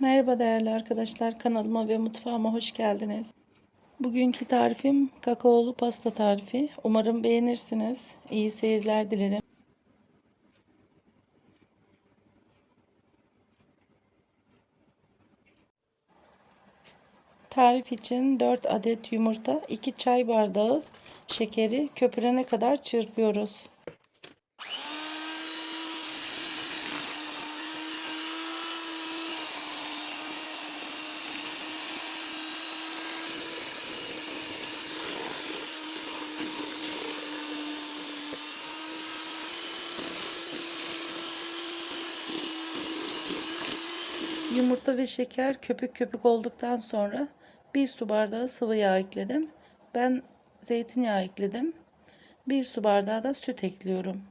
Merhaba değerli arkadaşlar kanalıma ve mutfağıma hoş geldiniz. Bugünkü tarifim kakaolu pasta tarifi. Umarım beğenirsiniz. İyi seyirler dilerim. Tarif için 4 adet yumurta, 2 çay bardağı şekeri köpürene kadar çırpıyoruz. Yumurta ve şeker köpük köpük olduktan sonra bir su bardağı sıvı yağ ekledim. Ben zeytinyağı ekledim. Bir su bardağı da süt ekliyorum.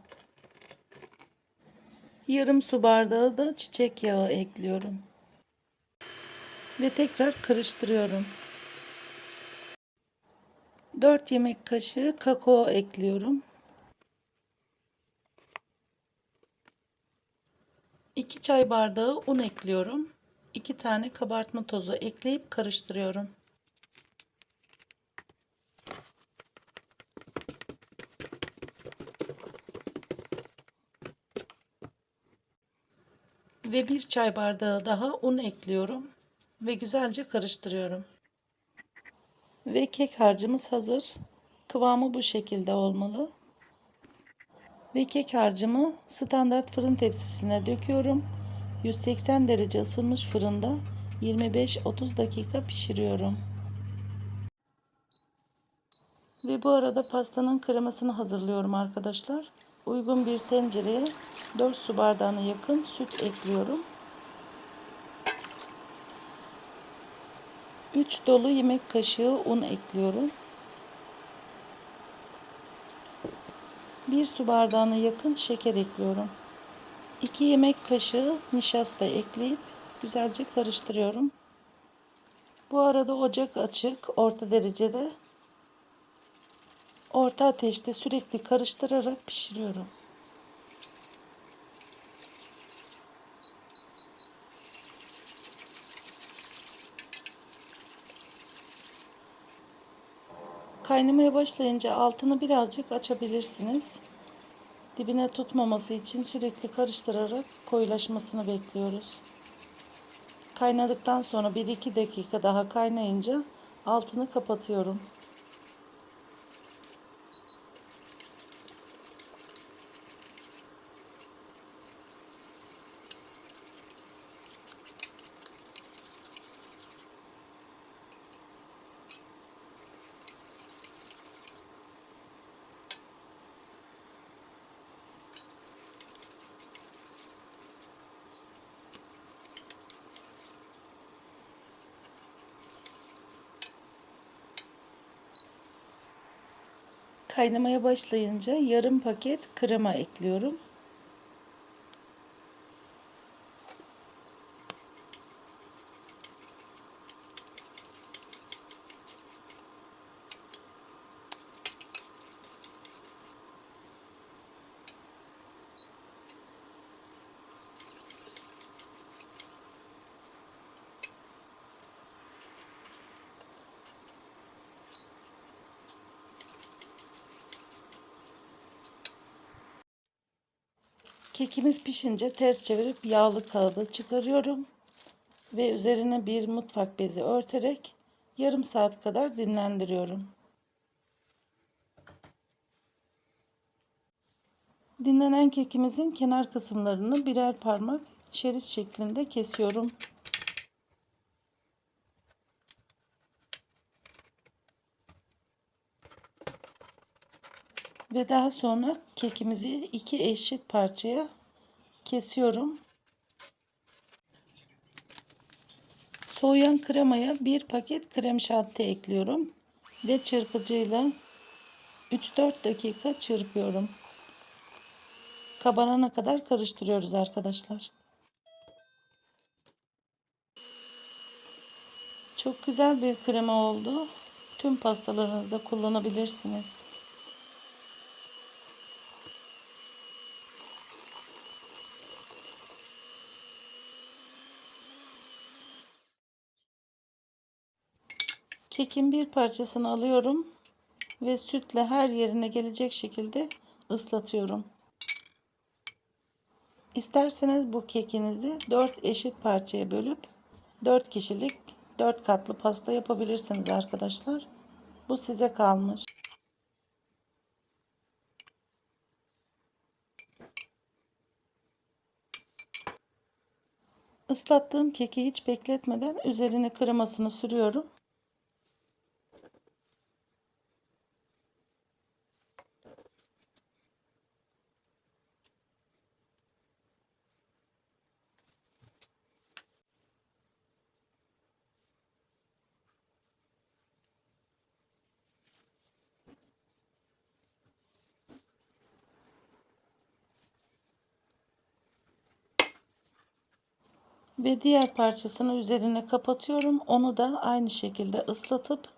Yarım su bardağı da çiçek yağı ekliyorum. Ve tekrar karıştırıyorum. 4 yemek kaşığı kakao ekliyorum. 2 çay bardağı un ekliyorum. 2 tane kabartma tozu ekleyip karıştırıyorum. Ve bir çay bardağı daha un ekliyorum ve güzelce karıştırıyorum. Ve kek harcımız hazır. Kıvamı bu şekilde olmalı. Ve kek harcımı standart fırın tepsisine döküyorum. 180 derece ısınmış fırında 25-30 dakika pişiriyorum. Ve bu arada pastanın kremasını hazırlıyorum arkadaşlar. Uygun bir tencereye 4 su bardağına yakın süt ekliyorum. 3 dolu yemek kaşığı un ekliyorum. 1 su bardağına yakın şeker ekliyorum. 2 yemek kaşığı nişasta ekleyip güzelce karıştırıyorum. Bu arada ocak açık, orta derecede. Orta ateşte sürekli karıştırarak pişiriyorum. Kaynamaya başlayınca altını birazcık açabilirsiniz. Dibine tutmaması için sürekli karıştırarak koyulaşmasını bekliyoruz. Kaynadıktan sonra 1-2 dakika daha kaynayınca altını kapatıyorum. Kaynamaya başlayınca yarım paket krema ekliyorum. Kekimiz pişince ters çevirip yağlı kağıdı çıkarıyorum ve üzerine bir mutfak bezi örterek yarım saat kadar dinlendiriyorum. Dinlenen kekimizin kenar kısımlarını birer parmak şerit şeklinde kesiyorum. Ve daha sonra kekimizi iki eşit parçaya kesiyorum. Soğuyan kremaya bir paket krem şanti ekliyorum ve çırpıcıyla 3-4 dakika çırpıyorum. Kabarana kadar karıştırıyoruz arkadaşlar. Çok güzel bir krema oldu. Tüm pastalarınızda kullanabilirsiniz. Kekin bir parçasını alıyorum ve sütle her yerine gelecek şekilde ıslatıyorum. İsterseniz bu kekinizi 4 eşit parçaya bölüp 4 kişilik 4 katlı pasta yapabilirsiniz arkadaşlar. Bu size kalmış. Islattığım keki hiç bekletmeden üzerine kremasını sürüyorum. Ve diğer parçasını üzerine kapatıyorum. Onu da aynı şekilde ıslatıp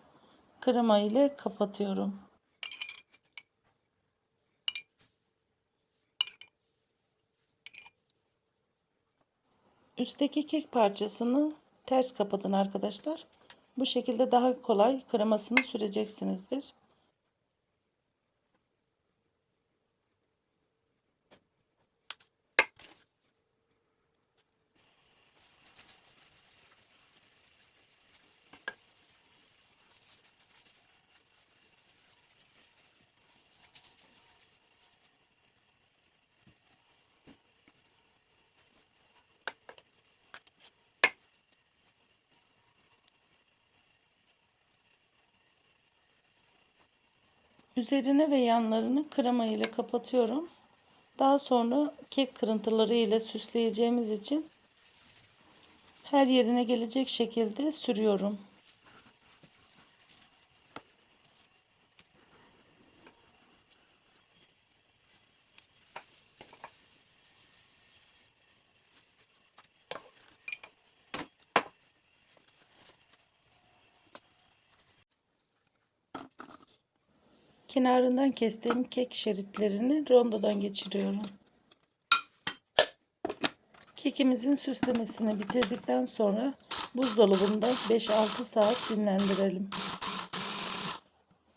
krema ile kapatıyorum. Üstteki kek parçasını ters kapatın arkadaşlar. Bu şekilde daha kolay kremasını süreceksinizdir. Üzerine ve yanlarını krema ile kapatıyorum. Daha sonra kek kırıntıları ile süsleyeceğimiz için her yerine gelecek şekilde sürüyorum. Kenarından kestiğim kek şeritlerini rondodan geçiriyorum. Kekimizin süslemesini bitirdikten sonra buzdolabında 5-6 saat dinlendirelim.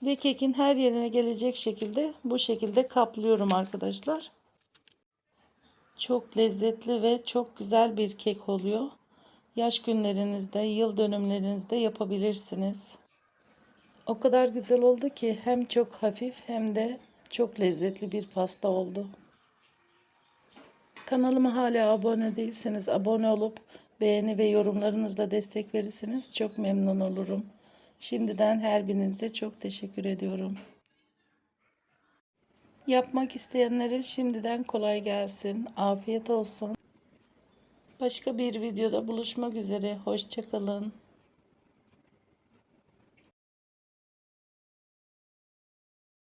Ve kekin her yerine gelecek şekilde bu şekilde kaplıyorum arkadaşlar. Çok lezzetli ve çok güzel bir kek oluyor. Yaş günlerinizde, yıl dönümlerinizde yapabilirsiniz. O kadar güzel oldu ki hem çok hafif hem de çok lezzetli bir pasta oldu. Kanalıma hala abone değilseniz abone olup beğeni ve yorumlarınızla destek verirseniz çok memnun olurum. Şimdiden her birinize çok teşekkür ediyorum. Yapmak isteyenlere şimdiden kolay gelsin. Afiyet olsun. Başka bir videoda buluşmak üzere. Hoşçakalın.